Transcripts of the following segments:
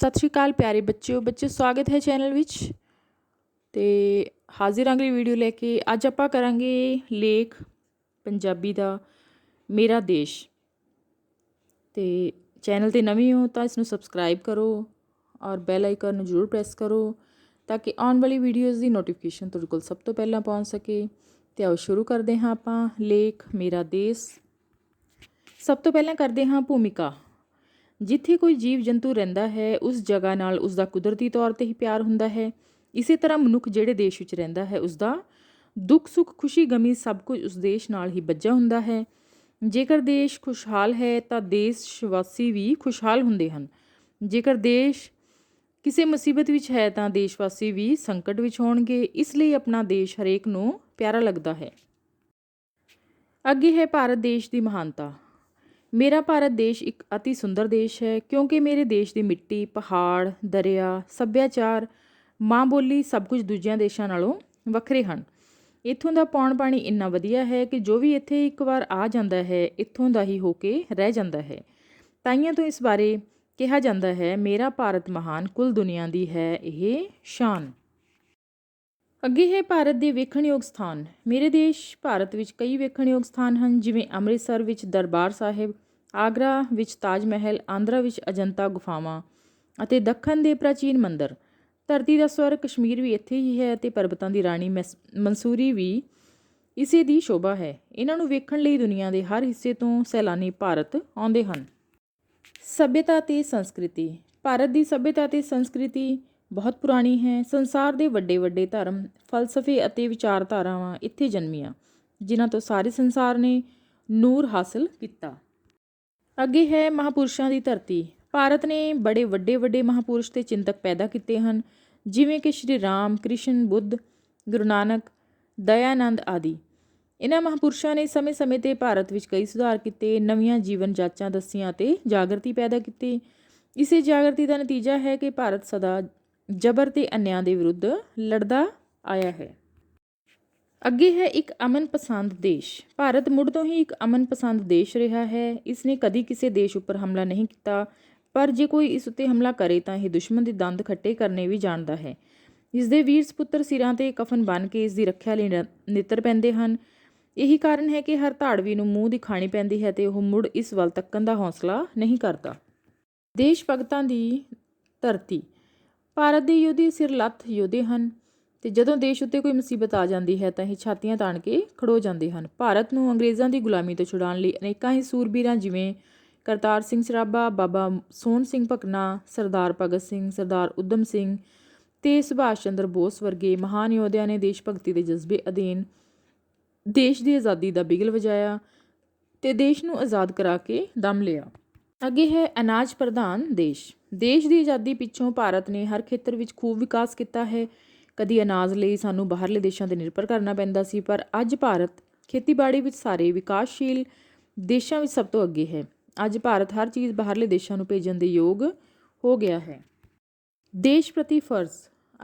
ਸਤਿ ਸ਼੍ਰੀ ਅਕਾਲ ਪਿਆਰੇ ਬੱਚਿਓ ਬੱਚਿਓ ਸਵਾਗਤ ਹੈ ਚੈਨਲ ਵਿੱਚ। ਤੇ ਹਾਜ਼ਰ ਹਾਂ ਅਗਲੀ ਵੀਡੀਓ ਲੈ ਕੇ। ਅੱਜ ਆਪਾਂ ਕਰਾਂਗੇ ਲੇਖ ਪੰਜਾਬੀ ਦਾ ਮੇਰਾ ਦੇਸ਼। ਤੇ ਚੈਨਲ ਤੇ ਨਵੇਂ ਹੋ ਤਾਂ ਇਸ ਨੂੰ ਸਬਸਕ੍ਰਾਈਬ ਕਰੋ ਔਰ ਬੈਲ ਆਈਕਨ ਨੂੰ ਜ਼ਰੂਰ ਪ੍ਰੈਸ ਕਰੋ ਤਾਂ ਕਿ ਆਉਣ ਵਾਲੀ ਵੀਡੀਓਜ਼ ਦੀ ਨੋਟੀਫਿਕੇਸ਼ਨ ਤੁਹਾਡੇ ਕੋਲ ਸਭ ਤੋਂ ਪਹਿਲਾਂ ਪਹੁੰਚ ਸਕੇ। ਤੇ ਆਓ ਸ਼ੁਰੂ ਕਰਦੇ ਹਾਂ ਆਪਾਂ ਲੇਖ ਮੇਰਾ ਦੇਸ਼। ਸਭ ਤੋਂ ਪਹਿਲਾਂ ਕਰਦੇ ਹਾਂ ਭੂਮਿਕਾ। ਜਿੱਥੇ ਕੋਈ ਜੀਵ ਜੰਤੂ ਰਹਿੰਦਾ ਹੈ, ਉਸ ਜਗ੍ਹਾ ਨਾਲ ਉਸ ਦਾ ਕੁਦਰਤੀ ਤੌਰ ਤੇ ਹੀ ਪਿਆਰ ਹੁੰਦਾ ਹੈ। ਇਸੇ ਤਰ੍ਹਾਂ ਮਨੁੱਖ ਜਿਹੜੇ ਦੇਸ਼ ਵਿੱਚ ਰਹਿੰਦਾ ਹੈ ਉਸ ਦਾ ਦੁੱਖ, ਸੁੱਖ, ਖੁਸ਼ੀ, ਗਮੀ ਸਭ ਕੁਝ ਉਸ ਦੇਸ਼ ਨਾਲ ਹੀ ਬੱਝਾ ਹੁੰਦਾ ਹੈ। ਜੇਕਰ ਦੇਸ਼ ਖੁਸ਼ਹਾਲ ਹੈ, ਤਾਂ ਦੇਸ਼ ਵਾਸੀ ਵੀ ਖੁਸ਼ਹਾਲ ਹੁੰਦੇ ਹਨ। ਜੇਕਰ ਦੇਸ਼ ਕਿਸੇ ਮੁਸੀਬਤ ਵਿੱਚ ਹੈ, ਤਾਂ ਦੇਸ਼ ਵਾਸੀ ਵੀ ਸੰਕਟ ਵਿੱਚ ਹੋਣਗੇ। ਇਸ ਲਈ ਆਪਣਾ ਦੇਸ਼ ਹਰੇਕ ਨੂੰ ਪਿਆਰਾ ਲੱਗਦਾ ਹੈ। ਅੱਗੇ ਹੈ ਭਾਰਤ ਦੇਸ਼ ਦੀ ਮਹਾਨਤਾ। ਮੇਰਾ ਭਾਰਤ ਦੇਸ਼ ਇੱਕ ਅਤੀ ਸੁੰਦਰ ਦੇਸ਼ ਹੈ, ਕਿਉਂਕਿ ਮੇਰੇ ਦੇਸ਼ ਦੀ ਮਿੱਟੀ, ਪਹਾੜ, ਦਰਿਆ, ਸੱਭਿਆਚਾਰ, ਮਾਂ ਬੋਲੀ ਸਭ ਕੁਝ ਦੂਜਿਆਂ ਦੇਸ਼ਾਂ ਨਾਲੋਂ ਵੱਖਰੇ ਹਨ। ਇੱਥੋਂ ਦਾ ਪੌਣ ਪਾਣੀ ਇੰਨਾ ਵਧੀਆ ਹੈ ਕਿ ਜੋ ਵੀ ਇੱਥੇ ਇੱਕ ਵਾਰ ਆ ਜਾਂਦਾ ਹੈ, ਇੱਥੋਂ ਦਾ ਹੀ ਹੋ ਕੇ ਰਹਿ ਜਾਂਦਾ ਹੈ। ਤਾਈਆਂ ਤੋਂ ਇਸ ਬਾਰੇ ਕਿਹਾ ਜਾਂਦਾ ਹੈ, ਮੇਰਾ ਭਾਰਤ ਮਹਾਨ ਕੁੱਲ ਦੁਨੀਆ ਦੀ ਹੈ, ਇਹ ਸ਼ਾਨ। ਅੱਗੇ ਹੈ ਭਾਰਤ ਦੇ ਵੇਖਣਯੋਗ ਸਥਾਨ। ਮੇਰੇ ਦੇਸ਼ ਭਾਰਤ ਵਿੱਚ ਕਈ ਵੇਖਣਯੋਗ ਸਥਾਨ ਹਨ, ਜਿਵੇਂ ਅੰਮ੍ਰਿਤਸਰ ਵਿੱਚ ਦਰਬਾਰ ਸਾਹਿਬ, ਆਗਰਾ ਵਿੱਚ ਤਾਜ ਮਹਿਲ, ਆਂਧਰਾ ਵਿੱਚ ਅਜੰਤਾ ਗੁਫਾਵਾਂ ਅਤੇ ਦੱਖਣ ਦੇ ਪ੍ਰਾਚੀਨ ਮੰਦਰ। ਧਰਤੀ ਦਾ ਸਵਰ ਕਸ਼ਮੀਰ ਵੀ ਇੱਥੇ ਹੀ ਹੈ ਅਤੇ ਪਰਬਤਾਂ ਦੀ ਰਾਣੀ ਮੈਸ- ਮਨਸੂਰੀ ਵੀ ਇਸੇ ਦੀ ਸ਼ੋਭਾ ਹੈ। ਇਹਨਾਂ ਨੂੰ ਵੇਖਣ ਲਈ ਦੁਨੀਆ ਦੇ ਹਰ ਹਿੱਸੇ ਤੋਂ ਸੈਲਾਨੀ ਭਾਰਤ ਆਉਂਦੇ ਹਨ। ਸਭਿਅਤਾ ਤੇ ਸੰਸਕ੍ਰਿਤੀ। ਭਾਰਤ ਦੀ ਸਭਿਅਤਾ ਤੇ ਸੰਸਕ੍ਰਿਤੀ ਬਹੁਤ ਪੁਰਾਣੀ ਹੈ। ਸੰਸਾਰ ਦੇ ਵੱਡੇ ਵੱਡੇ ਧਰਮ, ਫਲਸਫੇ ਅਤੇ ਵਿਚਾਰਧਾਰਾਵਾਂ ਇੱਥੇ ਜਨਮੀਆਂ, ਜਿਨ੍ਹਾਂ ਤੋਂ ਸਾਰੇ ਸੰਸਾਰ ਨੇ ਨੂਰ ਹਾਸਲ ਕੀਤਾ। ਅੱਗੇ ਹੈ ਮਹਾਪੁਰਸ਼ਾਂ ਦੀ ਧਰਤੀ। ਭਾਰਤ ਨੇ ਬੜੇ ਵੱਡੇ ਵੱਡੇ ਮਹਾਪੁਰਸ਼ ਤੇ ਚਿੰਤਕ ਪੈਦਾ ਕੀਤੇ ਹਨ, ਜਿਵੇਂ ਕਿ ਸ਼੍ਰੀ ਰਾਮ, ਕ੍ਰਿਸ਼ਨ, ਬੁੱਧ, ਗੁਰੂ ਨਾਨਕ, ਦਇਆਨੰਦ ਆਦਿ। ਇਹਨਾਂ ਮਹਾਪੁਰਸ਼ਾਂ ਨੇ ਸਮੇਂ-ਸਮੇਂ ਤੇ ਭਾਰਤ ਵਿੱਚ ਕਈ ਸੁਧਾਰ ਕੀਤੇ, ਨਵੀਆਂ ਜੀਵਨ ਜਾਚਾਂ ਦੱਸੀਆਂ ਤੇ ਜਾਗਰਤੀ ਪੈਦਾ ਕੀਤੀ। ਇਸੇ ਜਾਗਰਤੀ ਦਾ ਨਤੀਜਾ ਹੈ ਕਿ ਭਾਰਤ ਸਦਾ ਜਬਰ ਤੇ ਅਨਿਆਂ ਦੇ ਵਿਰੁੱਧ ਲੜਦਾ ਆਇਆ ਹੈ। ਅੱਗੇ ਹੈ ਇੱਕ ਅਮਨ ਪਸੰਦ ਦੇਸ਼। ਭਾਰਤ ਮੁੜ ਤੋਂ ਹੀ ਇੱਕ ਅਮਨ ਪਸੰਦ ਦੇਸ਼ ਰਿਹਾ ਹੈ। ਇਸ ਨੇ ਕਦੀ ਕਿਸੇ ਦੇਸ਼ ਉੱਪਰ ਹਮਲਾ ਨਹੀਂ ਕੀਤਾ, ਪਰ ਜੇ ਕੋਈ ਇਸ ਉੱਤੇ ਹਮਲਾ ਕਰੇ ਤਾਂ ਇਹ ਦੁਸ਼ਮਣ ਦੇ ਦੰਦ ਖੱਟੇ ਕਰਨੇ ਵੀ ਜਾਣਦਾ ਹੈ। ਇਸ ਦੇ ਵੀਰ ਸਪੁੱਤਰ ਸਿਰਾਂ ਤੇ ਕਫਨ ਬੰਨ ਕੇ ਇਸ ਦੀ ਰੱਖਿਆ ਲਈ ਨ- ਨਿੱਤਰ ਪੈਂਦੇ ਹਨ। ਇਹੀ ਕਾਰਨ ਹੈ ਕਿ ਹਰ ਧਾੜਵੀ ਨੂੰ ਮੂੰਹ ਦੀ ਪੈਂਦੀ ਹੈ ਤੇ ਉਹ ਮੁੜ ਇਸ ਵੱਲ ਤੱਕਣ ਦਾ ਹੌਸਲਾ ਨਹੀਂ ਕਰਦਾ। ਦੇਸ਼ ਭਗਤਾਂ ਦੀ ਧਰਤੀ। ਭਾਰਤ ਦੇ ਯੋਧੇ ਸਿਰ ਲੱਥ ਯੋਧੇ ਹਨ ਤੇ ਜਦੋਂ ਦੇਸ਼ ਉੱਤੇ ਕੋਈ ਮੁਸੀਬਤ ਆ ਜਾਂਦੀ ਹੈ ਤਾਂ ਇਹ ਛਾਤੀਆਂ ਤਾਣ ਕੇ ਖੜੋ ਜਾਂਦੇ ਹਨ। ਭਾਰਤ ਨੂੰ ਅੰਗਰੇਜ਼ਾਂ ਦੀ ਗੁਲਾਮੀ ਤੋਂ ਛੁਡਾਉਣ ਲਈ ਅਨੇਕਾਂ ਹੀ ਸੂਰਬੀਰਾਂ ਜਿਵੇਂ ਕਰਤਾਰ ਸਿੰਘ ਸਰਾਭਾ, ਬਾਬਾ ਸੋਹਣ ਸਿੰਘ ਭਕਨਾ, ਸਰਦਾਰ ਭਗਤ ਸਿੰਘ, ਸਰਦਾਰ ਉਦਮ ਸਿੰਘ ਤੇ ਸੁਭਾਸ਼ ਚੰਦਰ ਬੋਸ ਵਰਗੇ ਮਹਾਨ ਯੋਧਿਆਂ ਨੇ ਦੇਸ਼ ਭਗਤੀ ਦੇ ਜਜ਼ਬੇ ਅਧੀਨ ਦੇਸ਼ ਦੀ ਆਜ਼ਾਦੀ ਦਾ ਬਿਗਲ ਵਜਾਇਆ ਤੇ ਦੇਸ਼ ਨੂੰ ਆਜ਼ਾਦ ਕਰਾ ਕੇ ਦਮ ਲਿਆ। ਅੱਗੇ ਹੈ ਅਨਾਜ ਪ੍ਰਧਾਨ ਦੇਸ਼। ਦੇਸ਼ ਦੀ ਆਜ਼ਾਦੀ ਪਿੱਛੋਂ ਭਾਰਤ ਨੇ ਹਰ ਖੇਤਰ ਵਿੱਚ ਖੂਬ ਵਿਕਾਸ ਕੀਤਾ ਹੈ। ਕਦੀ ਅਨਾਜ ਲਈ ਸਾਨੂੰ ਬਾਹਰਲੇ ਦੇਸ਼ਾਂ ਤੇ ਨਿਰਭਰ ਕਰਨਾ ਪੈਂਦਾ ਸੀ, ਪਰ ਅੱਜ ਭਾਰਤ ਖੇਤੀਬਾੜੀ ਵਿੱਚ ਸਾਰੇ ਵਿਕਾਸਸ਼ੀਲ ਦੇਸ਼ਾਂ ਵਿੱਚ ਸਭ ਤੋਂ ਅੱਗੇ ਹੈ। ਅੱਜ ਭਾਰਤ ਹਰ ਚੀਜ਼ ਬਾਹਰਲੇ ਦੇਸ਼ਾਂ ਨੂੰ ਭੇਜਣ ਦੇ ਯੋਗ ਹੋ ਗਿਆ ਹੈ। ਦੇਸ਼ ਪ੍ਰਤੀ ਫਰਜ਼।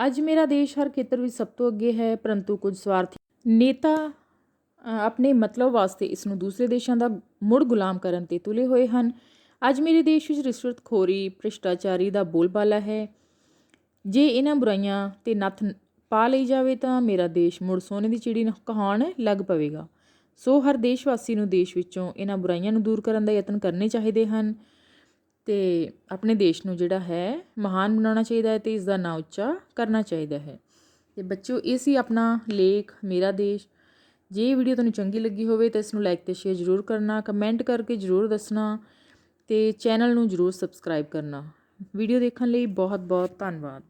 ਅੱਜ ਮੇਰਾ ਦੇਸ਼ ਹਰ ਖੇਤਰ ਵਿੱਚ ਸਭ ਤੋਂ ਅੱਗੇ ਹੈ, ਪਰੰਤੂ ਕੁਝ ਸਵਾਰਥੀ ਨੇਤਾ ਆਪਣੇ ਮਤਲਬ ਵਾਸਤੇ ਇਸ ਨੂੰ ਦੂਸਰੇ ਦੇਸ਼ਾਂ ਦਾ ਮੁੜ ਗੁਲਾਮ ਕਰਨ ਤੇ ਤੁਲੇ ਹੋਏ ਹਨ। ਅੱਜ ਮੇਰੇ ਦੇਸ਼ ਵਿੱਚ ਰਿਸ਼ਵਤਖੋਰੀ, ਭ੍ਰਿਸ਼ਟਾਚਾਰੀ ਦਾ ਬੋਲਬਾਲਾ ਹੈ। ਜੇ ਇਹਨਾਂ ਬੁਰਾਈਆਂ ਤੇ ਨੱਥ ਪਾ ਲਈ ਜਾਵੇ ਤਾਂ ਮੇਰਾ ਦੇਸ਼ ਮੁੜ ਸੋਨੇ ਦੀ ਚਿੜੀ ਨੂੰ ਕਹਾਉਣ ਲੱਗ ਪਵੇਗਾ। ਸੋ ਹਰ ਦੇਸ਼ ਵਾਸੀ ਨੂੰ ਦੇਸ਼ ਵਿੱਚੋਂ ਇਹਨਾਂ ਬੁਰਾਈਆਂ ਨੂੰ ਦੂਰ ਕਰਨ ਦਾ ਯਤਨ ਕਰਨੇ ਚਾਹੀਦੇ ਹਨ ਤੇ ਆਪਣੇ ਦੇਸ਼ ਨੂੰ ਜਿਹੜਾ ਹੈ ਮਹਾਨ ਬਣਾਉਣਾ ਚਾਹੀਦਾ ਹੈ ਤੇ ਇਸ ਦਾ ਨਾਂ ਉੱਚਾ ਕਰਨਾ ਚਾਹੀਦਾ ਹੈ। ਤੇ ਬੱਚਿਓ, ਇਹ ਸੀ ਆਪਣਾ ਲੇਖ ਮੇਰਾ ਦੇਸ਼। ਜੇ ਇਹ ਵੀਡੀਓ ਤੁਹਾਨੂੰ ਚੰਗੀ ਲੱਗੀ ਹੋਵੇ ਤਾਂ ਇਸ ਨੂੰ ਲਾਈਕ ਤੇ ਸ਼ੇਅਰ ਜ਼ਰੂਰ ਕਰਨਾ ਕਮੈਂਟ ਕਰਕੇ ਜ਼ਰੂਰ ਦੱਸਣਾ। ਅਤੇ ਚੈਨਲ ਨੂੰ ਜ਼ਰੂਰ ਸਬਸਕ੍ਰਾਈਬ ਕਰਨਾ। ਵੀਡੀਓ ਦੇਖਣ ਲਈ ਬਹੁਤ ਬਹੁਤ ਧੰਨਵਾਦ।